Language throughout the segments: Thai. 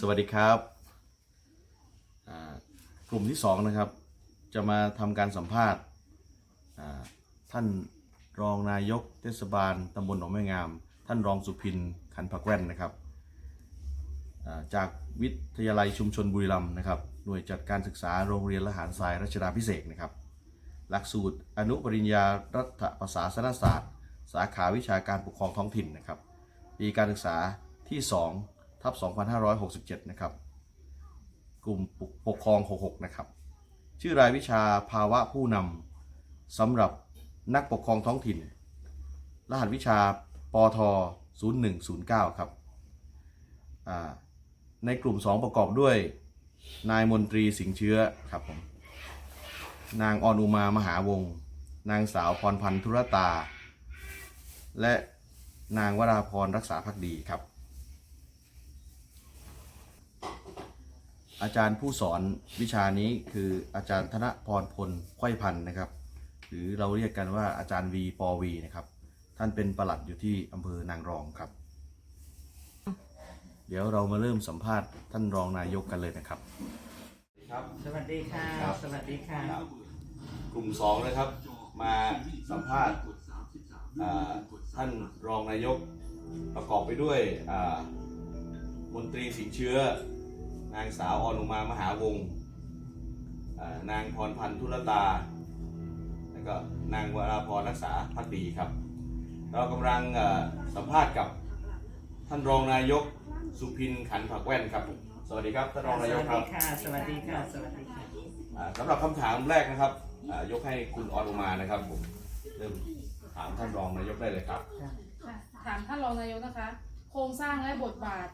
สวัสดีครับกลุ่มที่สองนะครับ จะมาทำการสัมภาษณ์ท่านรองนายกเทศบาลตำบลหนองแม่งาม ท่านรองสุพินขันผักแว่นนะครับจากวิทยาลัยชุมชนบุรีรัมย์นะครับ หน่วยจัดการศึกษาโรงเรียนละหารทรายรัชดาพิเศษนะครับ หลักสูตรอนุปริญญารัฐประศาสนศาสตร์ สาขาวิชาการปกครองท้องถิ่นนะครับ ปีการศึกษาที่ 2 ทับ2567 นะครับ กลุ่มปกครอง 66 นะครับ ชื่อรายวิชาภาวะผู้นำสำหรับนักปกครองท้องถิ่น รหัสวิชาปท 0109 ครับ ในกลุ่ม 2 ประกอบด้วยนายมนตรีสิงเชื้อครับผม นางออนอุมามหาวงศ์นางสาวพรพันธ์ธุรตา และนางวราพรรักษาพักดีครับ อาจารย์ผู้สอนวิชานี้คืออาจารย์ธนพรพลไขว้พันธ์นะครับ หรือเราเรียกกันว่าอาจารย์วีปอวีนะครับ ท่านเป็นประหลัดอยู่ที่อำเภอนางรองครับ เดี๋ยวเรามาเริ่มสัมภาษณ์ท่านรองนายกกันเลยนะครับ ครับสวัสดีค่ะ ครับ สวัสดีค่ะกลุ่มสองนะครับมาสัมภาษณ์อ่าท่านรองนายกประกอบไปด้วยอ่ามนตรีสิงห์เชื้อ นางสาวออนุมามหาวงศ์อ่านางพรพันธ์ธุรตา แล้วก็นางวราพรรักษาพักดีครับ เรากำลังอ่าสัมภาษณ์กับท่านรองนายกสุพินขันผักแว่นครับ สวัสดีครับท่านรองนายกครับ สวัสดีค่ะ สวัสดีค่ะ สวัสดีค่ะอ่าสำหรับคำถามแรกนะครับอ่ายกให้คุณออนุมานะครับผมเริ่มถามท่านรองนายกได้เลยครับค่ะถามท่านรองนายกนะคะโครงสร้างและบทบาท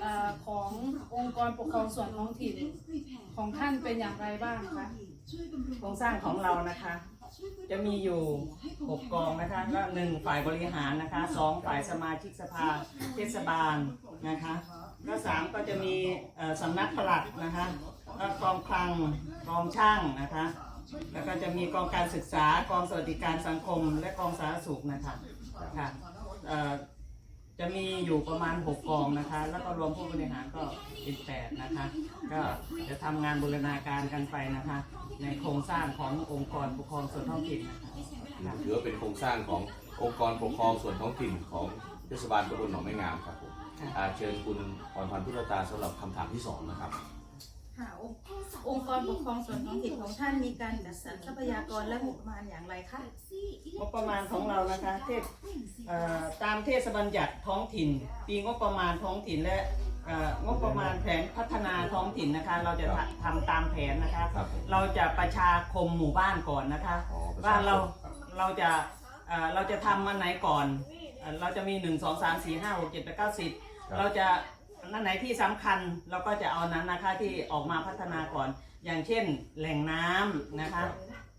เออขององค์กรปกครองส่วนท้องถิ่นของท่านเป็นอย่างไรบ้างคะโครงสร้างของเรานะคะ จะมีอยู่หกกองนะคะก็หนึ่งฝ่ายบริหารนะคะสองฝ่ายสมาชิกสภาเทศบาลนะคะก็สามก็จะมีสำนักปลัดนะคะแล้วกองคลังกองช่างนะคะ แล้วก็จะมีกองการศึกษากองสวัสดิการสังคม และกองสาธารณสุขนะคะค่ะ จะมีอยู่ประมาณ 6 กองนะคะ แล้วก็รวมผู้บริหารก็เป็นแปดนะคะ ก็จะทำงานบูรณาการกันไปนะคะ ในโครงสร้างขององค์กรปกครองส่วนท้องถิ่นนะคะค่ะถือว่าเป็นโครงสร้างขององค์กรปกครองส่วนท้องถิ่นของเทศบาลตำบลหนองแม่งามครับผมอ่าเชิญคุณพรพันธ์พุทธตาสำหรับคำถามที่สองนะครับ ค่ะองค์องค์กรปกครองส่วนท้องถิ่นของท่านมีการจัดสรรทรัพยากรและงบประมาณอย่างไรคะงบประมาณของเรานะคะเทศเอ่อตามเทศบัญญัติท้องถิ่น ปีงบประมาณท้องถิ่นและเอ่องบประมาณแผนพัฒนาท้องถิ่นนะคะ เราจะทำตามแผนนะคะครับเราจะประชาคมหมู่บ้านก่อนนะคะอ๋อประชาคมว่าเราครับเราจะเอ่อเราจะทำอันไหนก่อนเอ่อเราจะมี1 2 3 4 5 6 7 8 9 10เราจะ อันไหนที่สำคัญเราก็จะเอานั้นนะคะที่ออกมาพัฒนาก่อน อย่างเช่นแหล่งน้ำนะคะ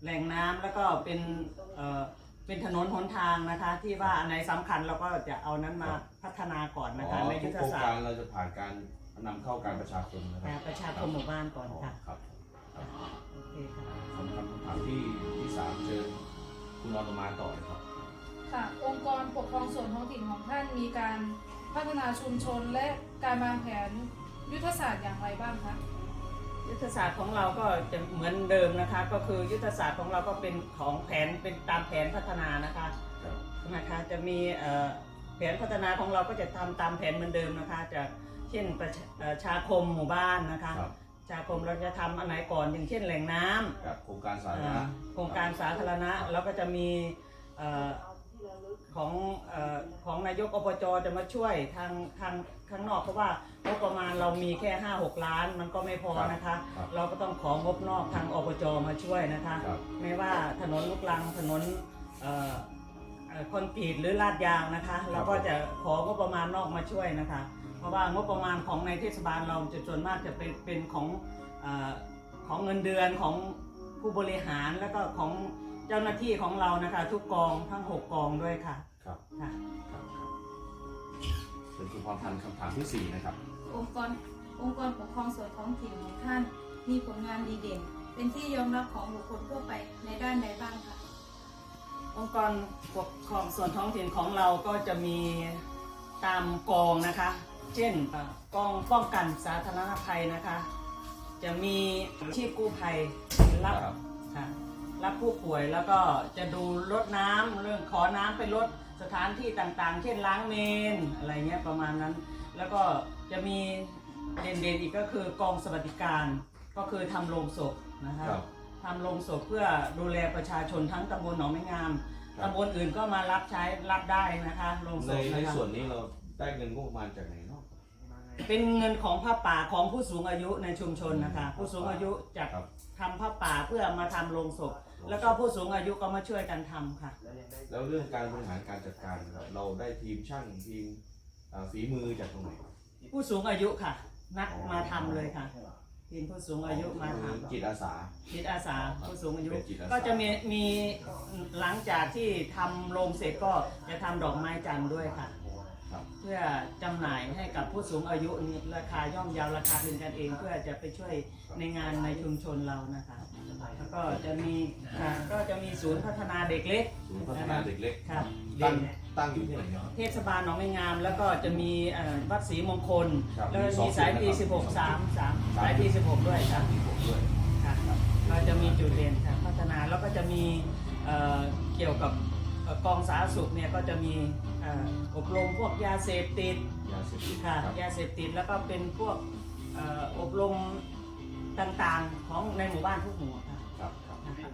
แหล่งน้ำแล้วก็เป็นเอ่อเป็นถนนหนทางนะคะ ที่ว่าอันไหนสำคัญเราก็จะเอานั้นมาพัฒนาก่อนอ๋นะคะอในทุยุกทธโครงศาสกาตรร์เราจะผ่านการนำเข้าการประชาคมนะครัอ่าบประชาคมหมู่บ้านก่อนอ๋อค่ะ ครับครับโอเคค่ะคำถามที่ที่สามเชิญคุณออนุมาต่อเลยครับ ค่ะองค์กรปกครองส่วนท้องถิ่นของท่านมีการพัฒนาชุมชนและ การวางแผนยุทธศาสตร์อย่างไรบ้างคะ ยุทธศาสตร์ของเราก็จะเหมือนเดิมนะคะ ก็คือยุทธศาสตร์ของเราก็เป็นของแผนเป็นตามแผนพัฒนานะคะครับนะคะจะมีเอ่อแผนพัฒนาของเราก็จะทำตามแผนเหมือนเดิมนะคะ จะเช่นประชาเอ่อชาคมหมู่บ้านนะคะครับชาคมเราจะทำอันไหนก่อนอย่างเช่นแหล่งน้ำกับโครงการสาธารเอ่ณะอโครงการสาธารณะแล้วก็จะมีเอ่อ ของเอ่อของนายกอบจจะมาช่วยทางทางข้างนอกเพราะว่างบประมาณเรามีแค่ 5 6 ล้านมันก็ไม่พอนะคะ ครับเราก็ต้องของบนอกทางอบจมาช่วยนะคะ ครับ ไม่ว่าถนนลูกรังถนนเอ่อเอ่อคอนกรีตหรือลาดยางนะคะ เราก็จะของบประมาณนอกมาช่วยนะคะ เพราะว่างบประมาณของในเทศบาลเราจะส่วนมากจะเป็นเป็นของเออของเงินเดือนของผู้บริหารแล้วก็ของเจ้าหน้าที่ของเรานะคะ ทุกกองทั้ง6กองด้วยค่ะครับค่ะ ครับครับเป็นคุณพรพันธ์คำถามที่สี่นะครับ องค์กรองค์กรปกครองส่วนท้องถิ่นของท่าน มีผลงานดีเด่น เป็นที่ยอมรับของบุคคลทั่วไปในด้านใดบ้างคะองค์กรปกครองส่วนท้องถิ่นของเราก็จะมีตามกองนะคะ เช่นเอ่อกองป้องกันสาธารณภัยนะคะ จะมีชีพกู้ภัยรับครับ ค่ะ รับผู้ป่วยแล้วก็จะดูรถน้ำเรื่องขอน้ำไปรถสถานที่ต่างๆ เช่นล้างเมนอะไรเงี้ยประมาณนั้น แล้วก็จะมีเด่นๆอีกก็คือกองสวัสดิการก็คือทำโรงศพนะคะครับทำโรงศพเพื่อดูแลประชาชนทั้งตำบลหนองไม้งามครับตำบลอื่นก็มารับใช้รับได้นะคะโรงศในพในนะคะส่วนนี้เราได้เงินงบประมาณจากไหน เนาะเป็นเงินของผ้าป่าของผู้สูงอายุในชุมชนนะคะ ผู้สูงอายุจากครับ ทำผ้าป่าเพื่อมาทำโรงศพ แล้วก็ผู้สูงอายุก็มาช่วยกันทำค่ะ แล้วเรื่องการบริหารการจัดการครับเราได้ทีมช่างทีมอ่าฝีมือจากตรงไหนผู้สูงอายุค่ะ นัดมาทำเลยค่ะทีมผู้สูงอายุมาคือทำจิตอาสา จิตอาสาผู้สูงอายุ เป็นจิตอาสา ก็จะมีมีหลังจากที่ทำโรงเสร็จก็จะทำดอกไม้จันทร์ด้วยค่ะครับ เพื่อจำหน่ายให้กับผู้สูงอายุนี่ราคาย่อมเยาวราคาเป็นกันเอง เพื่อจะไปช่วยในงานในชุมชนเรานะคะแล้วก็จะมีค่ะก็จะมีศูนย์พัฒนาเด็กเล็กศูนย์พัฒนาเด็กเล็ก ครับตั้งตั้งอยู่ที่ไหนครับเทศบาลหนองไม้งาม แล้วก็จะมีเอ่อวัดศรีมงคล ครับแล้วก็มีสอมีงสายปีจุดนะครับ 16 3 3สายปี16 ด้วยครับที่ผมด้วยค่ะก็จะมีจุดเด่นค่ะพัฒนาแล้วก็จะมีเอ่อเกี่ยวกับเอ่อ กองสาธารณสุขเนี่ยก็จะมีเอ่ออบรมพวกยาเสพติดยาเสพติดค่ะครับยาเสพติดแล้วก็เป็นพวกเอ่ออบรมต่างๆของในหมู่บ้านทุกหมู่ค่ะครับครับนะคะ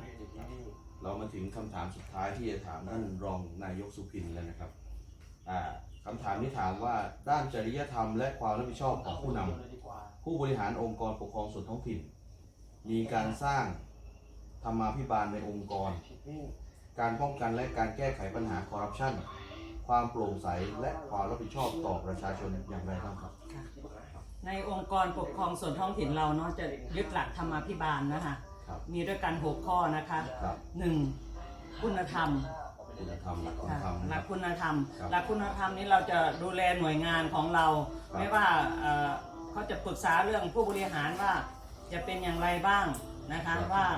เรามาถึงคำถามสุดท้ายที่จะถามท่านรองนายกสุพินแล้วนะครับอ่าคำถามนี้ถามว่าด้านจริยธรรมและความรับผิดชอบของผู้นำผู้บริหารองค์กรปกครองส่วนท้องถิ่น มีการสร้างธรรมาภิบาลในองค์กร การป้องกันและการแก้ไขปัญหาคอร์รัปชันความโปร่งใสและความรับผิดชอบต่อประชาชนอย่างไรบ้างครับค่ะในองค์กรปกครองส่วนท้องถิ่นเราเนาะจะยึดหลักธรรมาภิบาลนะคะครับมีด้วยกัน6ข้อนะคะครับ หนึ่งคุณธรรม คุณธรรมหลักคุณค่ะธรรมหนะคลัรักบคุณธรรม ครับหลักคุณธรรมนี้เราจะดูแลหน่วยงานของเรา ครับ ไม่ว่าเอ่อเขาจะปรึกษาเรื่องผู้บริหารว่าจะเป็นอย่างไรบ้างนะคะว่าเอ่อ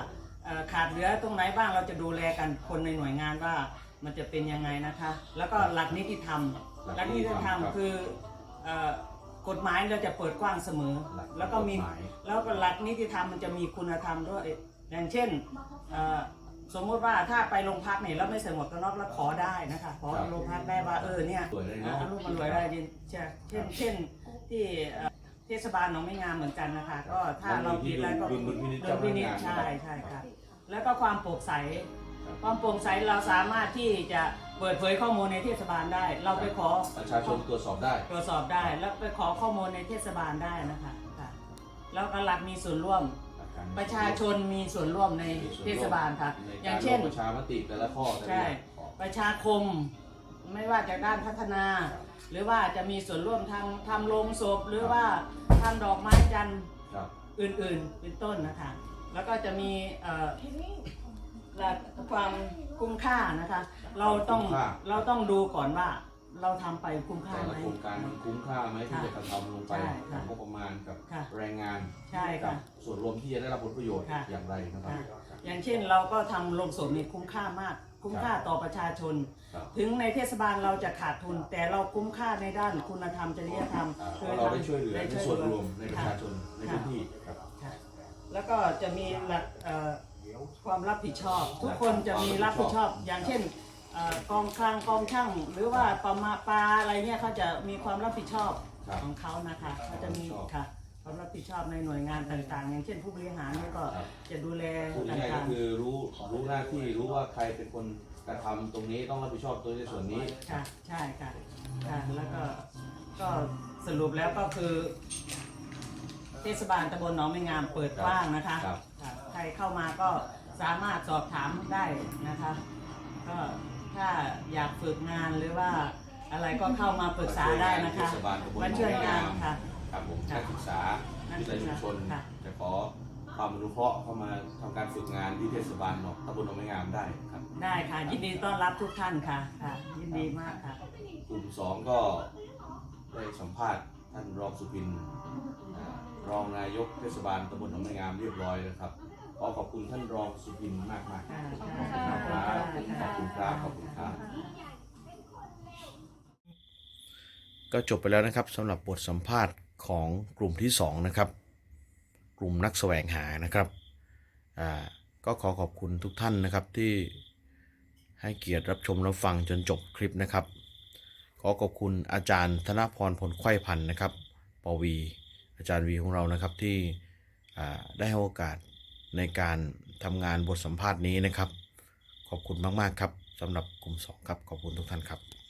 ขาดเหลือตรงไหนบ้างเราจะดูแลกันคนในหน่วยงานว่ามันจะเป็นยังไงนะคะ แล้วก็หลักนิติธรรมหลักนิติธรรมคือเอ่อกฎหมายเราจะเปิดกว้างเสมอหลักแล้วก็มีกฎหมายแล้วก็หลักนิติธรรมมันจะมีคุณธรรมด้วยอย่างเช่นเอ่อสมมุติว่าถ้าไปโรงพักเนี่ยแล้วไม่ใส่หมวกกันน็อกแล้วขอได้นะคะขอโรงพักได้ว่าเออเนี่ยสวยเลยเนาะเอารูปมันรวยได้ดิเช่นเช่นเช่นที่เอ่อเทศบาลหนองไม่งามเหมือนกันนะคะ ก็ถ้าเราผิดแล้วก็ดุลดุลพินิจดุลพินิจเจ้าพนักงาน ใช่ใช่ค่ะแล้วก็ความโปร่งใส ครับความโปร่งใสเราสามารถที่จะเปิดเผยข้อมูลในเทศบาลได้ เราไปขอประชาชนตรวจสอบได้ ตรวจสอบได้ แล้วไปขอข้อมูลในเทศบาลได้นะคะค่ะแล้วก็หลักมีส่วนร่วม ประชาชนมีส่วนร่วมในเทศบาลค่ะอย่างเช่นประชามติแต่ละข้อแต่ละใช่ข้อประชาคม ไม่ว่าจากด้านพัฒนา หรือว่าจะมีส่วนร่วมทางทำโรงศพหรือว่าทำดอกไม้จันทร์ครับ อื่นๆ เป็นต้นนะคะ แล้วก็จะมีเอ่อหลักความคุ้มค่านะคะ เราต้องเราต้องดูก่อนว่าเราทำไปคุ้มค่าแต่ไหม ละโครงการมันคุ้มค่าไหมที่จะกระทำลงไปใช่ค่ะกับงบประมาณกับค่ะแรงงานใช่กัค่ะส่วนรวมที่จะได้รับผลประโยชน์ค่ะอย่างไรนะครับอย่างเช่นเราก็ทำโรงศพนี่คุ้มค่ามาก คุ้มค่าต่อประชาชน ครับถึงในเทศบาลเราจะขาดทุน แต่เราคุ้มค่าในด้านคุณธรรมจริยธรรมอ่าเพราะเราได้ช่วยเหลือได้ในช่วยส่วนเหลือรวมในประชาชนในพื้นที่ครับ ค่ะแล้วก็จะมีหลักเอ่อความรับผิดชอบ ทุกคนจะมีรับผิดชอบ อย่างเช่นเอ่อกองคลังกองช่าง หรือว่าปลามาปลาอะไรเนี่ยเขาจะมีความรับผิดชอบครับของเขานะคะเขาจะมีรับผิดชอบค่ะ ความรับผิดชอบในหน่วยงานต่างๆ อย่างเช่นผู้บริหารเนี่ยก็ครับจะดูแลพูดต่ง่ายๆก็าง คือรู้รู้หน้าที่รู้ว่าใครเป็นคนกระทำตรงนี้ต้องรับผิดชอบตัวในส่วนนี้ๆค่ะใช่ค่ะค่ะแล้วก็ก็สรุปแล้วก็คือ เทศบาลตำบลหนองไม่งามเปิดกว้างนะคะครับ ค่ะใครเข้ามาก็สามารถสอบถามได้นะคะ ก็ถ้าอยากฝึกงานหรือว่าอะไรก็เข้ามาปรึกษาได้นะคะเทศบาลตำบลมาช่วยงานค่ะครับ ผมค่ะนักศึกษาวิทยาชุมชนค่ะจะขอความอนุเคราะห์เข้ามาทำการฝึกงานที่เทศบาลหนองตำบลหนองไม้งามได้ครับได้ค่ะ ยินดีต้อนรับทุกท่านค่ะค่ะยินดีมากค่ะ กลุ่มสองก็ได้สัมภาษณ์ท่านรองสุพินอ่ารองนายกเทศบาลตำบลหนองไม้งามเรียบร้อยแล้วครับขอขอบคุณท่านรองสุพินมากมากๆ ค่ะขอบคุณครับขอบคุณครับขอบคุณครับ ก็จบไปแล้วนะครับสำหรับบทสัมภาษณ์ ของกลุ่มที่สองนะครับ กลุ่มนักแสวงหานะครับอ่าก็ขอขอบคุณทุกท่านนะครับที่ให้เกียรติรับชมรับฟังจนจบคลิปนะครับ ขอขอบคุณอาจารย์ธนพรผลไข้พันธ์นะครับปวี อาจารย์วีของเรานะครับที่อ่าได้ให้โอกาสในการทำงานบทสัมภาษณ์นี้นะครับ ขอบคุณมาก ๆ ครับสำหรับกลุ่ม 2 ครับ ขอบคุณทุกท่านครับ